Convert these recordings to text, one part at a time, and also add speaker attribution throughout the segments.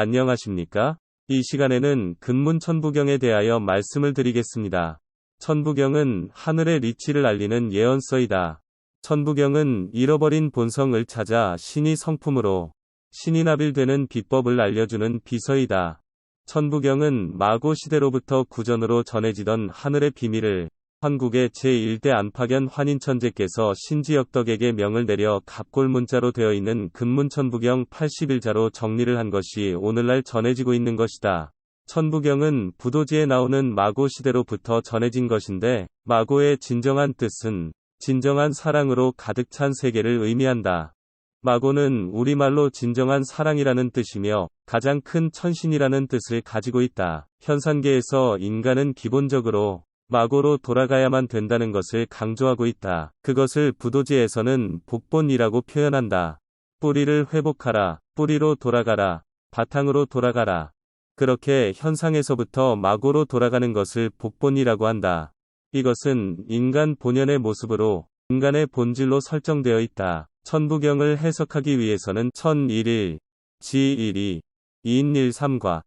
Speaker 1: 안녕하십니까? 이 시간에는 근문 천부경에 대하여 말씀을 드리겠습니다. 천부경은 하늘의 리치를 알리는 예언서이다. 천부경은 잃어버린 본성을 찾아 신이 성품으로 신이 나빌되는 비법을 알려주는 비서이다. 천부경은 마고 시대로부터 구전으로 전해지던 하늘의 비밀을 한국의 제1대 안파견 환인천재께서 신지역덕에게 명을 내려 갑골 문자로 되어 있는 근문천부경 81자로 정리를 한 것이 오늘날 전해지고 있는 것이다. 천부경은 부도지에 나오는 마고 시대로부터 전해진 것인데 마고의 진정한 뜻은 진정한 사랑으로 가득 찬 세계를 의미한다. 마고는 우리말로 진정한 사랑이라는 뜻이며 가장 큰 천신이라는 뜻을 가지고 있다. 현상계에서 인간은 기본적으로 마고로 돌아가야만 된다는 것을 강조하고 있다. 그것을 부도지에서는 복본이라고 표현한다. 뿌리를 회복하라, 뿌리로 돌아가라, 바탕으로 돌아가라. 그렇게 현상에서부터 마고로 돌아가는 것을 복본이라고 한다. 이것은 인간 본연의 모습으로 인간의 본질로 설정되어 있다. 천부경을 해석하기 위해서는 천일일, 지일이, 이인일삼과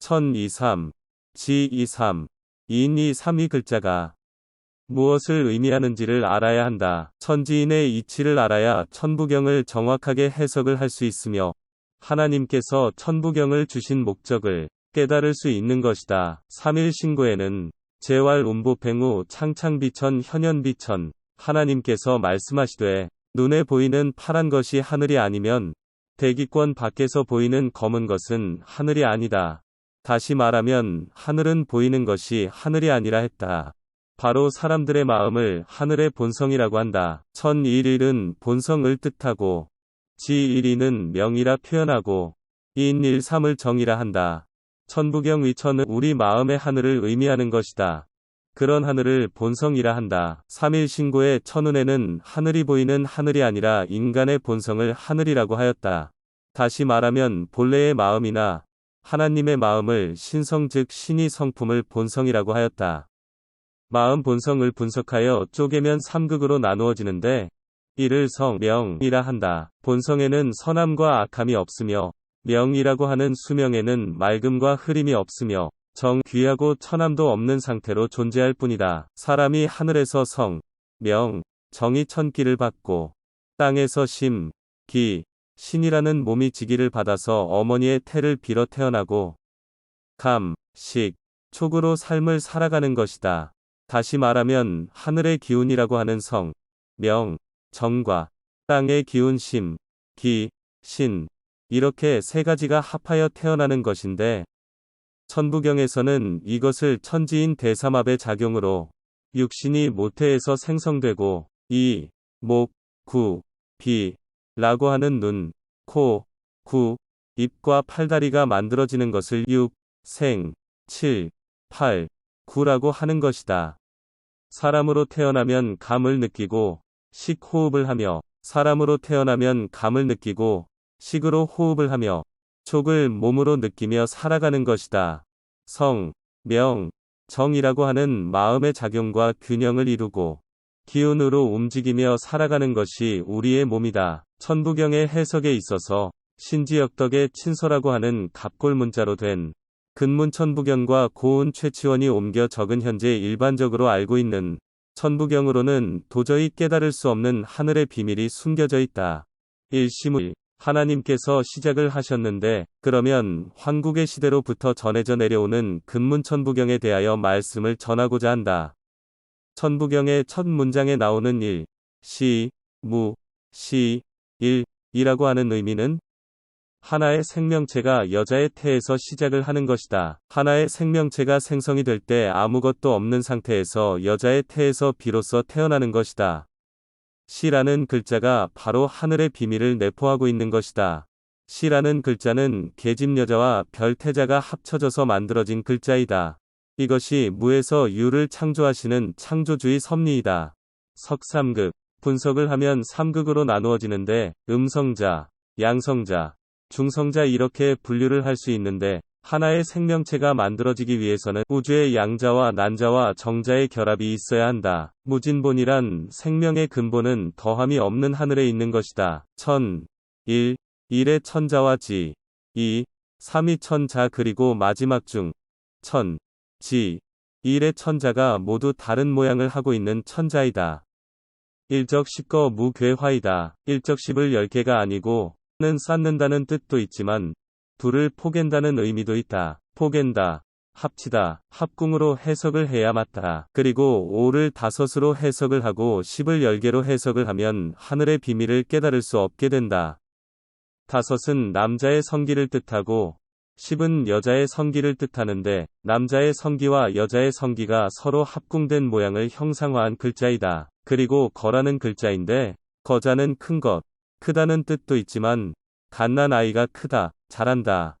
Speaker 1: 천이삼, 지이 삼, 이인이 3이 글자가 무엇을 의미하는지를 알아야 한다. 천지인의 이치를 알아야 천부경을 정확하게 해석을 할 수 있으며 하나님께서 천부경을 주신 목적을 깨달을 수 있는 것이다. 3일 신고에는 재활 운보팽우 창창비천 현현비천 하나님께서 말씀하시되 눈에 보이는 파란 것이 하늘이 아니면 대기권 밖에서 보이는 검은 것은 하늘이 아니다. 다시 말하면 하늘은 보이는 것이 하늘이 아니라 했다. 바로 사람들의 마음을 하늘의 본성이라고 한다. 천일일은 본성을 뜻하고 지일이는 명이라 표현하고 인일삼을 정이라 한다. 천부경 위천은 우리 마음의 하늘을 의미하는 것이다. 그런 하늘을 본성이라 한다. 3일 신고의 천운에는 하늘이 보이는 하늘이 아니라 인간의 본성을 하늘이라고 하였다. 다시 말하면 본래의 마음이나 하나님의 마음을 신성 즉 신이 성품을 본성이라고 하였다. 마음 본성을 분석하여 쪼개면 3극으로 나누어지는데 이를 성, 명이라 한다. 본성에는 선함과 악함이 없으며 명이라고 하는 수명에는 맑음과 흐림이 없으며 정, 귀하고 천함도 없는 상태로 존재할 뿐이다. 사람이 하늘에서 성, 명, 정이 천기를 받고 땅에서 심, 기, 신이라는 몸이 지기를 받아서 어머니의 태를 빌어 태어나고 감, 식, 촉으로 삶을 살아가는 것이다. 다시 말하면 하늘의 기운이라고 하는 성, 명, 정과 땅의 기운 심, 기, 신 이렇게 세 가지가 합하여 태어나는 것인데 천부경에서는 이것을 천지인 대삼합의 작용으로 육신이 모태에서 생성되고 이, 목, 구, 비, 라고 하는 눈, 코, 구, 입과 팔다리가 만들어지는 것을 6, 생, 7, 8, 9라고 하는 것이다. 사람으로 태어나면 감을 느끼고 식호흡을 하며 사람으로 태어나면 감을 느끼고 식으로 호흡을 하며 촉을 몸으로 느끼며 살아가는 것이다. 성, 명, 정이라고 하는 마음의 작용과 균형을 이루고 기운으로 움직이며 살아가는 것이 우리의 몸이다. 천부경의 해석에 있어서 신지역덕의 친서라고 하는 갑골 문자로 된 근문천부경과 고운 최치원이 옮겨 적은 현재 일반적으로 알고 있는 천부경으로는 도저히 깨달을 수 없는 하늘의 비밀이 숨겨져 있다. 일시물 하나님께서 시작을 하셨는데 그러면 황국의 시대로부터 전해져 내려오는 근문천부경에 대하여 말씀을 전하고자 한다. 천부경의 첫 문장에 나오는 일, 시, 무, 시, 일, 이라고 하는 의미는 하나의 생명체가 여자의 태에서 시작을 하는 것이다. 하나의 생명체가 생성이 될 때 아무것도 없는 상태에서 여자의 태에서 비로소 태어나는 것이다. 시라는 글자가 바로 하늘의 비밀을 내포하고 있는 것이다. 시라는 글자는 계집 여자와 별태자가 합쳐져서 만들어진 글자이다. 이것이 무에서 유를 창조하시는 창조주의 섭리이다. 석삼극 분석을 하면 3극으로 나누어지는데 음성자, 양성자, 중성자 이렇게 분류를 할 수 있는데 하나의 생명체가 만들어지기 위해서는 우주의 양자와 난자와 정자의 결합이 있어야 한다. 무진본이란 생명의 근본은 더함이 없는 하늘에 있는 것이다. 천, 일, 일의 천자와 지, 이, 삼위 천자 그리고 마지막 중 천, 지, 일의 천자가 모두 다른 모양을 하고 있는 천자이다. 일적 십거 무괴화이다. 일적 십을 열 개가 아니고 는 쌓는다는 뜻도 있지만 둘을 포갠다는 의미도 있다. 포갠다. 합치다, 합궁으로 해석을 해야 맞다. 그리고 5를 다섯으로 해석을 하고 10을 10개로 해석을 하면 하늘의 비밀을 깨달을 수 없게 된다. 다섯은 남자의 성기를 뜻하고 10은 여자의 성기를 뜻하는데 남자의 성기와 여자의 성기가 서로 합궁된 모양을 형상화한 글자이다. 그리고 거라는 글자인데 거자는 큰 것, 크다는 뜻도 있지만 갓난 아이가 크다, 잘한다,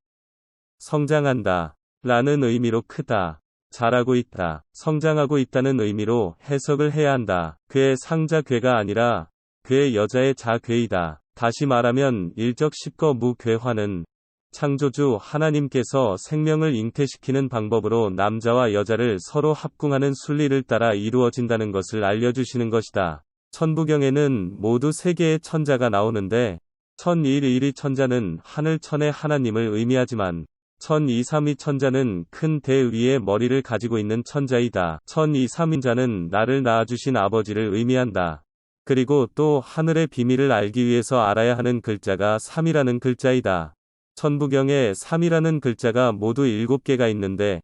Speaker 1: 성장한다 라는 의미로 크다, 잘하고 있다, 성장하고 있다는 의미로 해석을 해야 한다. 괴의 상자 괴가 아니라 괴의 여자의 자괴이다. 다시 말하면 일적 십거 무괴화는 창조주 하나님께서 생명을 잉태시키는 방법으로 남자와 여자를 서로 합궁하는 순리를 따라 이루어진다는 것을 알려주시는 것이다. 천부경에는 모두 세 개의 천자가 나오는데 천일일이 천자는 하늘 천의 하나님을 의미하지만 천이삼이 천자는 큰 대 위에 머리를 가지고 있는 천자이다. 천이삼인자는 나를 낳아주신 아버지를 의미한다. 그리고 또 하늘의 비밀을 알기 위해서 알아야 하는 글자가 3이라는 글자이다. 천부경에 3이라는 글자가 모두 7개가 있는데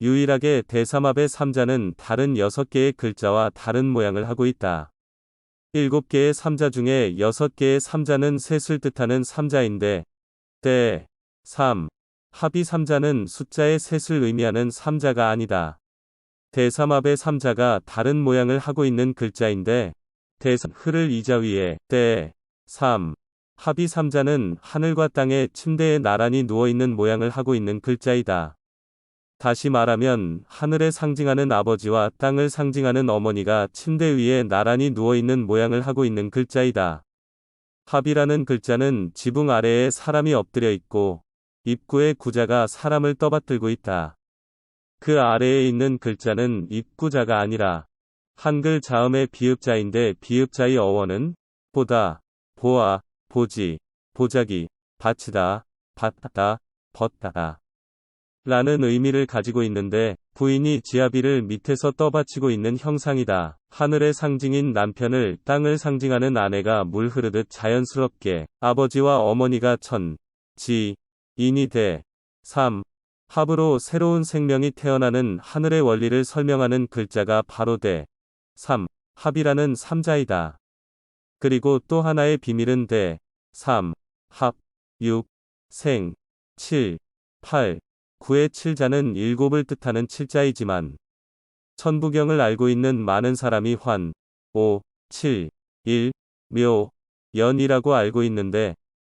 Speaker 1: 유일하게 대삼합의 3자는 다른 6개의 글자와 다른 모양을 하고 있다. 7개의 3자 중에 6개의 3자는 셋을 뜻하는 3자인데 대, 3, 합이 3자는 숫자의 셋을 의미하는 3자가 아니다. 대삼합의 3자가 다른 모양을 하고 있는 글자인데 대삼 흐를 이자 위에 대, 3, 합이 3자는 하늘과 땅의 침대에 나란히 누워있는 모양을 하고 있는 글자이다. 다시 말하면 하늘에 상징하는 아버지와 땅을 상징하는 어머니가 침대 위에 나란히 누워있는 모양을 하고 있는 글자이다. 합이라는 글자는 지붕 아래에 사람이 엎드려 있고 입구의 구자가 사람을 떠받들고 있다. 그 아래에 있는 글자는 입구자가 아니라 한글 자음의 비읍자인데 비읍자의 어원은 보다, 보아, 보지, 보자기, 바치다, 받다, 벗다다. 라는 의미를 가지고 있는데 부인이 지아비를 밑에서 떠받치고 있는 형상이다. 하늘의 상징인 남편을 땅을 상징하는 아내가 물 흐르듯 자연스럽게 아버지와 어머니가 천, 지, 인이 대, 3. 합으로 새로운 생명이 태어나는 하늘의 원리를 설명하는 글자가 바로 대, 3. 합이라는 3자이다. 그리고 또 하나의 비밀은 대, 3, 합, 6, 생, 7, 8, 9의 7자는 일곱을 뜻하는 7자이지만 천부경을 알고 있는 많은 사람이 환, 5, 7, 1, 묘, 연이라고 알고 있는데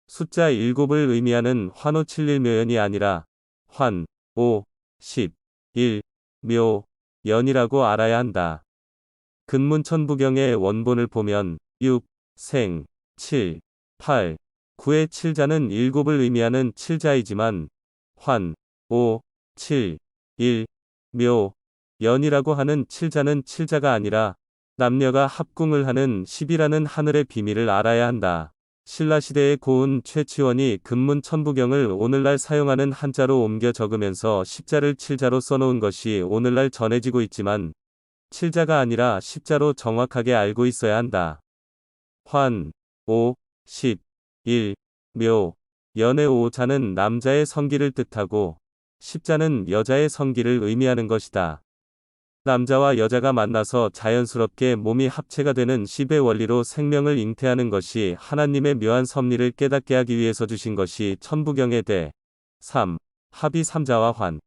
Speaker 1: 숫자 7을 의미하는 환호 7일 묘연이 아니라 환, 5, 10, 1, 묘, 연이라고 알아야 한다. 근문천부경의 원본을 보면 6, 생, 7, 8, 9의 7자는 7을 의미하는 7자이지만 환, 5, 7, 1, 묘, 연이라고 하는 7자는 7자가 아니라 남녀가 합궁을 하는 10이라는 하늘의 비밀을 알아야 한다. 신라시대의 고은 최치원이 근문 천부경을 오늘날 사용하는 한자로 옮겨 적으면서 십자를 칠자로 써놓은 것이 오늘날 전해지고 있지만 칠자가 아니라 십자로 정확하게 알고 있어야 한다. 환, 오, 십, 일, 묘, 연의 오자는 남자의 성기를 뜻하고 십자는 여자의 성기를 의미하는 것이다. 남자와 여자가 만나서 자연스럽게 몸이 합체가 되는 십의 원리로 생명을 잉태하는 것이 하나님의 묘한 섭리를 깨닫게 하기 위해서 주신 것이 천부경의 대 3. 합이 삼자와 환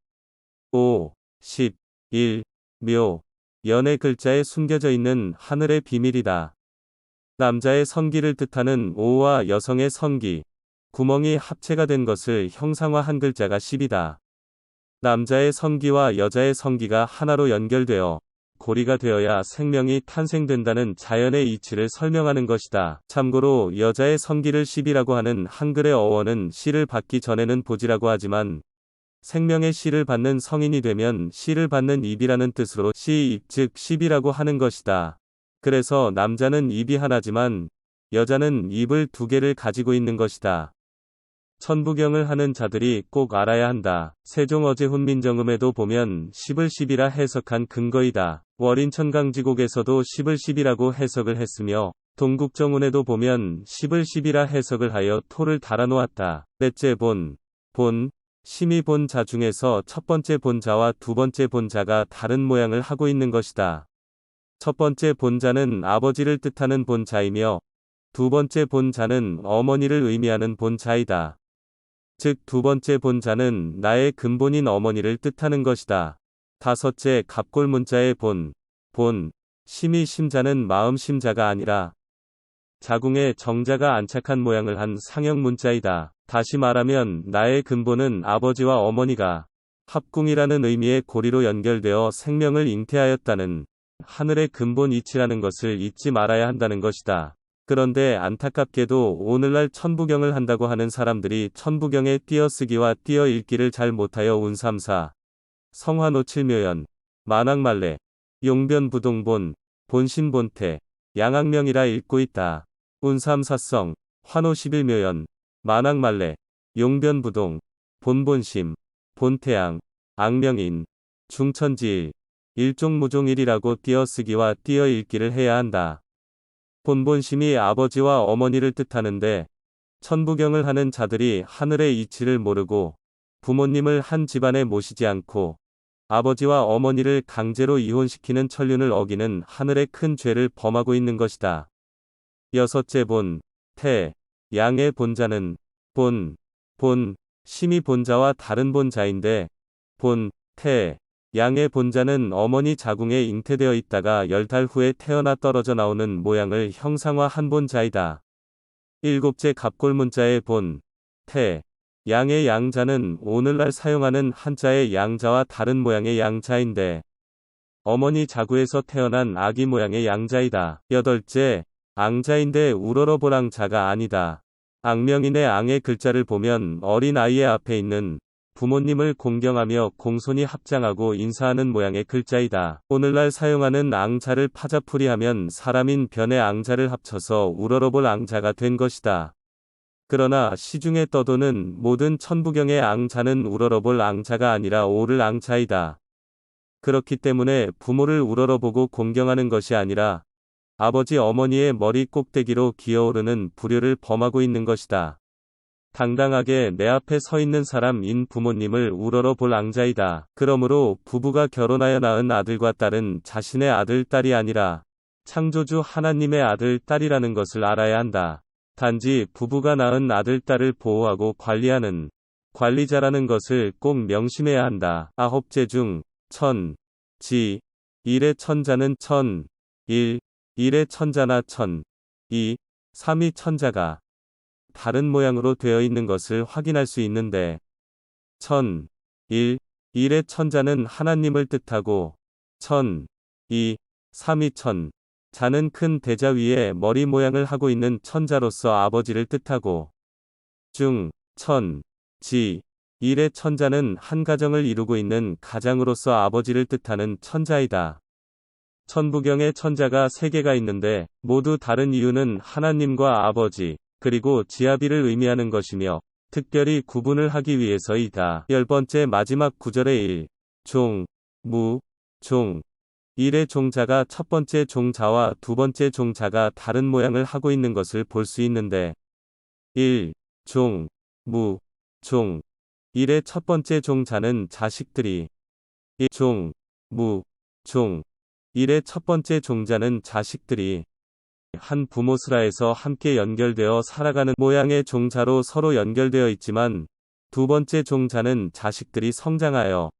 Speaker 1: 5. 10. 1. 묘. 연의 글자에 숨겨져 있는 하늘의 비밀이다. 남자의 성기를 뜻하는 오와 여성의 성기, 구멍이 합체가 된 것을 형상화 한 글자가 10이다. 남자의 성기와 여자의 성기가 하나로 연결되어 고리가 되어야 생명이 탄생된다는 자연의 이치를 설명하는 것이다. 참고로 여자의 성기를 10이라고 하는 한글의 어원은 씨를 받기 전에는 보지라고 하지만 생명의 씨를 받는 성인이 되면 씨를 받는 입이라는 뜻으로 씨, 즉 10이라고 하는 것이다. 그래서 남자는 입이 하나지만 여자는 입을 두 개를 가지고 있는 것이다. 천부경을 하는 자들이 꼭 알아야 한다. 세종 어제 훈민정음에도 보면 10을 10이라 해석한 근거이다. 월인천강지곡에서도 10을 10이라고 해석을 했으며 동국정운에도 보면 10을 10이라 해석을 하여 토를 달아놓았다. 넷째 본, 본, 심의 본자 중에서 첫 번째 본자와 두 번째 본자가 다른 모양을 하고 있는 것이다. 첫 번째 본자는 아버지를 뜻하는 본자이며 두 번째 본자는 어머니를 의미하는 본자이다. 즉 두 번째 본자는 나의 근본인 어머니를 뜻하는 것이다. 다섯째 갑골 문자의 본, 본, 심이 심자는 마음 심자가 아니라 자궁에 정자가 안착한 모양을 한 상형 문자이다. 다시 말하면 나의 근본은 아버지와 어머니가 합궁이라는 의미의 고리로 연결되어 생명을 잉태하였다는 하늘의 근본 이치라는 것을 잊지 말아야 한다는 것이다. 그런데 안타깝게도 오늘날 천부경을 한다고 하는 사람들이 천부경의 띄어쓰기와 띄어읽기를 잘 못하여 운삼사, 성화노칠묘연, 만학말레, 용변부동본, 본신본태, 양악명이라 읽고 있다. 운삼사성, 환호십일묘연, 만학말레, 용변부동, 본본심, 본태양, 악명인, 중천지일, 일종무종일이라고 띄어쓰기와 띄어읽기를 해야 한다. 본본심이 아버지와 어머니를 뜻하는데 천부경을 하는 자들이 하늘의 이치를 모르고 부모님을 한 집안에 모시지 않고 아버지와 어머니를 강제로 이혼시키는 천륜을 어기는 하늘의 큰 죄를 범하고 있는 것이다. 여섯째 본, 태, 양의 본자는 본, 본, 심이 본자와 다른 본자인데 본, 태, 양의 본자는 어머니 자궁에 잉태되어 있다가 열 달 후에 태어나 떨어져 나오는 모양을 형상화한 본자이다. 일곱째 갑골문자의 본, 태, 양의 양자는 오늘날 사용하는 한자의 양자와 다른 모양의 양자인데 어머니 자구에서 태어난 아기 모양의 양자이다. 여덟째, 앙자인데 우러러보랑자가 아니다. 악명인의 앙의 글자를 보면 어린 아이의 앞에 있는 부모님을 공경하며 공손히 합장하고 인사하는 모양의 글자이다. 오늘날 사용하는 앙자를 파자풀이하면 사람인 변의 앙자를 합쳐서 우러러볼 앙자가 된 것이다. 그러나 시중에 떠도는 모든 천부경의 앙자는 우러러볼 앙자가 아니라 오를 앙자이다. 그렇기 때문에 부모를 우러러보고 공경하는 것이 아니라 아버지 어머니의 머리 꼭대기로 기어오르는 불효를 범하고 있는 것이다. 당당하게 내 앞에 서 있는 사람인 부모님을 우러러 볼 앙자이다. 그러므로 부부가 결혼하여 낳은 아들과 딸은 자신의 아들, 딸이 아니라 창조주 하나님의 아들, 딸이라는 것을 알아야 한다. 단지 부부가 낳은 아들, 딸을 보호하고 관리하는 관리자라는 것을 꼭 명심해야 한다. 아홉째 중, 천, 지, 일의 천자는 천, 일, 일의 천자나 천, 이, 삼이 천자가 다른 모양으로 되어 있는 것을 확인할 수 있는데 천, 일, 일의 천자는 하나님을 뜻하고 천, 이, 삼이 천, 자는 큰 대자 위에 머리 모양을 하고 있는 천자로서 아버지를 뜻하고 중, 천, 지, 일의 천자는 한 가정을 이루고 있는 가장으로서 아버지를 뜻하는 천자이다. 천부경의 천자가 세 개가 있는데 모두 다른 이유는 하나님과 아버지, 그리고 지아비를 의미하는 것이며 특별히 구분을 하기 위해서이다. 열 번째 마지막 구절의 일, 종, 무, 종. 일의 종자가 첫 번째 종자와 두 번째 종자가 다른 모양을 하고 있는 것을 볼 수 있는데 1. 종, 무, 종. 일의 첫 번째 종자는 자식들이 1. 종, 무, 종. 일의 첫 번째 종자는 자식들이 한 부모스라에서 함께 연결되어 살아가는 모양의 종자로 서로 연결되어 있지만 두 번째 종자는 자식들이 성장하여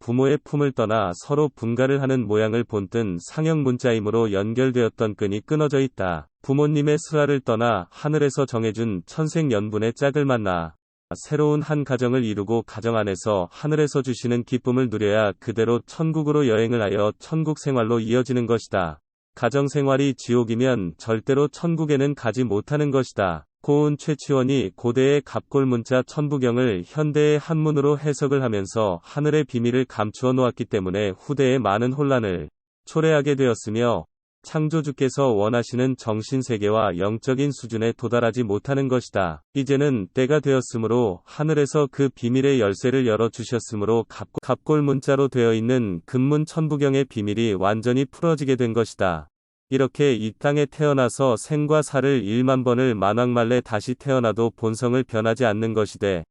Speaker 1: 부모의 품을 떠나 서로 분가를 하는 모양을 본뜬 상형 문자이므로 연결되었던 끈이 끊어져 있다. 부모님의 슬라를 떠나 하늘에서 정해준 천생연분의 짝을 만나 새로운 한 가정을 이루고 가정 안에서 하늘에서 주시는 기쁨을 누려야 그대로 천국으로 여행을 하여 천국 생활로 이어지는 것이다. 가정생활이 지옥이면 절대로 천국에는 가지 못하는 것이다. 고은 최치원이 고대의 갑골 문자 천부경을 현대의 한문으로 해석을 하면서 하늘의 비밀을 감추어 놓았기 때문에 후대에 많은 혼란을 초래하게 되었으며 창조주께서 원하시는 정신세계와 영적인 수준에 도달하지 못하는 것이다. 이제는 때가 되었으므로 하늘에서 그 비밀의 열쇠를 열어주셨으므로 갑- 갑골 문자로 되어 있는 근문 천부경의 비밀이 완전히 풀어지게 된 것이다. 이렇게 이 땅에 태어나서 생과 사를 1만 번을 만왕말래 다시 태어나도 본성을 변하지 않는 것이되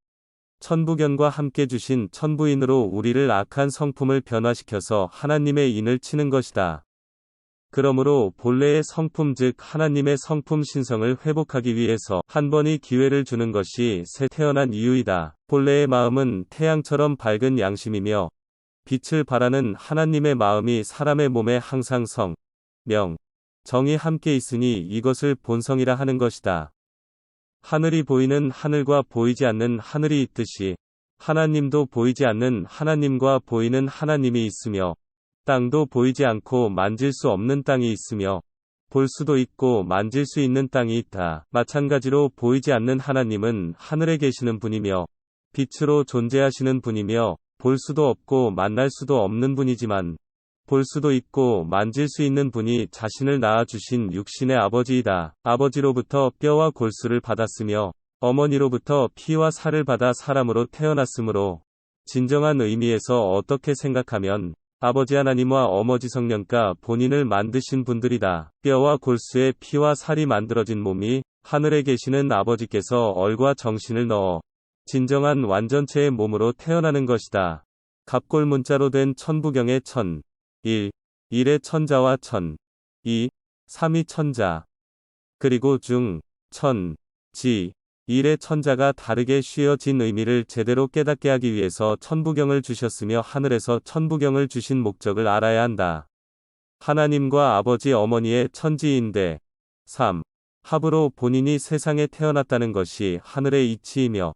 Speaker 1: 천부견과 함께 주신 천부인으로 우리를 악한 성품을 변화시켜서 하나님의 인을 치는 것이다. 그러므로 본래의 성품 즉 하나님의 성품 신성을 회복하기 위해서 한 번이 기회를 주는 것이 새 태어난 이유이다. 본래의 마음은 태양처럼 밝은 양심이며 빛을 바라는 하나님의 마음이 사람의 몸에 항상 성, 명, 정이 함께 있으니 이것을 본성이라 하는 것이다. 하늘이 보이는 하늘과 보이지 않는 하늘이 있듯이 하나님도 보이지 않는 하나님과 보이는 하나님이 있으며 땅도 보이지 않고 만질 수 없는 땅이 있으며 볼 수도 있고 만질 수 있는 땅이 있다. 마찬가지로 보이지 않는 하나님은 하늘에 계시는 분이며 빛으로 존재하시는 분이며 볼 수도 없고 만날 수도 없는 분이지만 볼 수도 있고 만질 수 있는 분이 자신을 낳아주신 육신의 아버지이다. 아버지로부터 뼈와 골수를 받았으며 어머니로부터 피와 살을 받아 사람으로 태어났으므로 진정한 의미에서 어떻게 생각하면 아버지 하나님과 어머지 성령과 본인을 만드신 분들이다. 뼈와 골수에 피와 살이 만들어진 몸이 하늘에 계시는 아버지께서 얼과 정신을 넣어 진정한 완전체의 몸으로 태어나는 것이다. 갑골 문자로 된 천부경의 천, 일, 일의 천자와 천, 이, 삼이 천자, 그리고 중, 천, 지, 일의 천자가 다르게 쉬어진 의미를 제대로 깨닫게 하기 위해서 천부경을 주셨으며 하늘에서 천부경을 주신 목적을 알아야 한다. 하나님과 아버지 어머니의 천지인데 3. 합으로 본인이 세상에 태어났다는 것이 하늘의 이치이며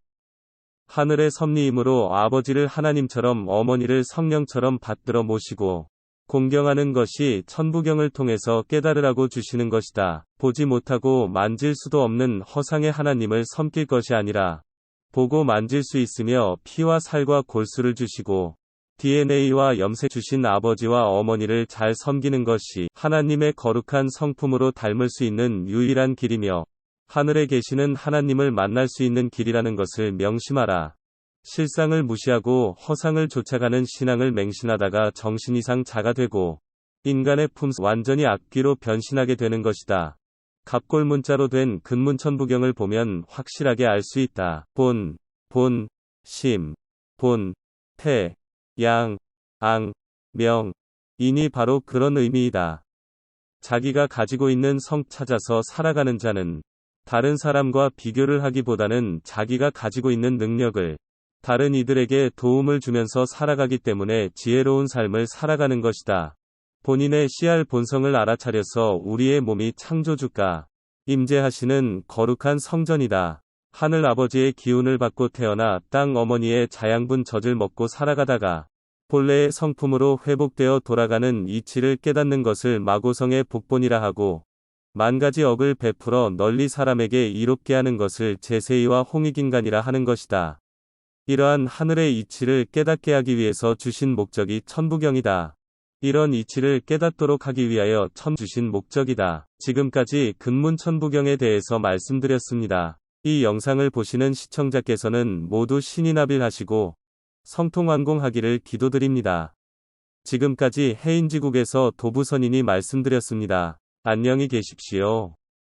Speaker 1: 하늘의 섭리이므로 아버지를 하나님처럼 어머니를 성령처럼 받들어 모시고 공경하는 것이 천부경을 통해서 깨달으라고 주시는 것이다. 보지 못하고 만질 수도 없는 허상의 하나님을 섬길 것이 아니라 보고 만질 수 있으며 피와 살과 골수를 주시고 DNA와 염색 주신 아버지와 어머니를 잘 섬기는 것이 하나님의 거룩한 성품으로 닮을 수 있는 유일한 길이며 하늘에 계시는 하나님을 만날 수 있는 길이라는 것을 명심하라. 실상을 무시하고 허상을 쫓아가는 신앙을 맹신하다가 정신 이상 자가 되고 인간의 품속 완전히 악귀로 변신하게 되는 것이다. 갑골 문자로 된 근문천부경을 보면 확실하게 알 수 있다. 본, 본, 심, 본, 태, 양, ang, 명, 인이 바로 그런 의미이다. 자기가 가지고 있는 성 찾아서 살아가는 자는 다른 사람과 비교를 하기보다는 자기가 가지고 있는 능력을 다른 이들에게 도움을 주면서 살아가기 때문에 지혜로운 삶을 살아가는 것이다. 본인의 씨알 본성을 알아차려서 우리의 몸이 창조주가 임재하시는 거룩한 성전이다. 하늘 아버지의 기운을 받고 태어나 땅 어머니의 자양분 젖을 먹고 살아가다가 본래의 성품으로 회복되어 돌아가는 이치를 깨닫는 것을 마고성의 복본이라 하고 만 가지 억을 베풀어 널리 사람에게 이롭게 하는 것을 제세이와 홍익인간이라 하는 것이다. 이러한 하늘의 이치를 깨닫게 하기 위해서 주신 목적이 천부경이다. 이런 이치를 깨닫도록 하기 위하여 천 주신 목적이다. 지금까지 근문 천부경에 대해서 말씀드렸습니다. 이 영상을 보시는 시청자께서는 모두 신인아빌하시고 성통완공하기를 기도드립니다. 지금까지 해인지국에서 도부선인이 말씀드렸습니다. 안녕히 계십시오.